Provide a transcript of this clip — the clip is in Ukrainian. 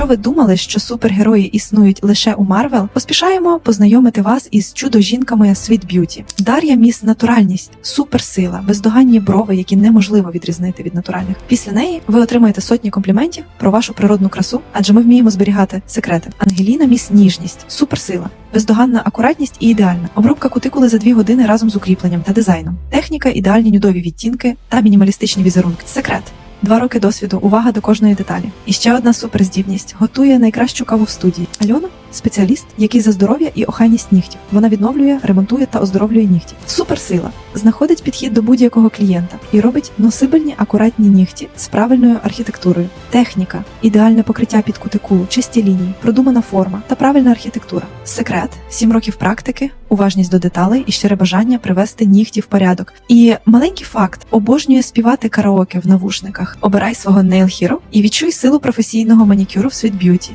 Якщо ви думали, що супергерої існують лише у Марвел, поспішаємо познайомити вас із чудо-жінками Sweet Beauty. Дар'я міс натуральність, суперсила, бездоганні брови, які неможливо відрізнити від натуральних. Після неї ви отримаєте сотні компліментів про вашу природну красу, адже ми вміємо зберігати секрети. Ангеліна міс ніжність, суперсила, бездоганна акуратність і ідеальна. Обробка кутикули за дві години разом з укріпленням та дизайном. Техніка, ідеальні нюдові відтінки та мінімалістичні візерунки. Секрет. Два роки досвіду, увага до кожної деталі. І ще одна суперздібність готує найкращу каву в студії. Альона спеціаліст, який за здоров'я і охайність нігтів. Вона відновлює, ремонтує та оздоровлює нігті. Суперсила знаходить підхід до будь-якого клієнта і робить носибельні акуратні нігті з правильною архітектурою. Техніка, ідеальне покриття під кутикулу, чисті лінії, продумана форма та правильна архітектура. Секрет, сім років практики, уважність до деталей і щире бажання привести нігті в порядок. І маленький факт обожнює співати караоке в навушниках. Обирай свого Nail Hero і відчуй силу професійного манікюру в Sweet Beauty.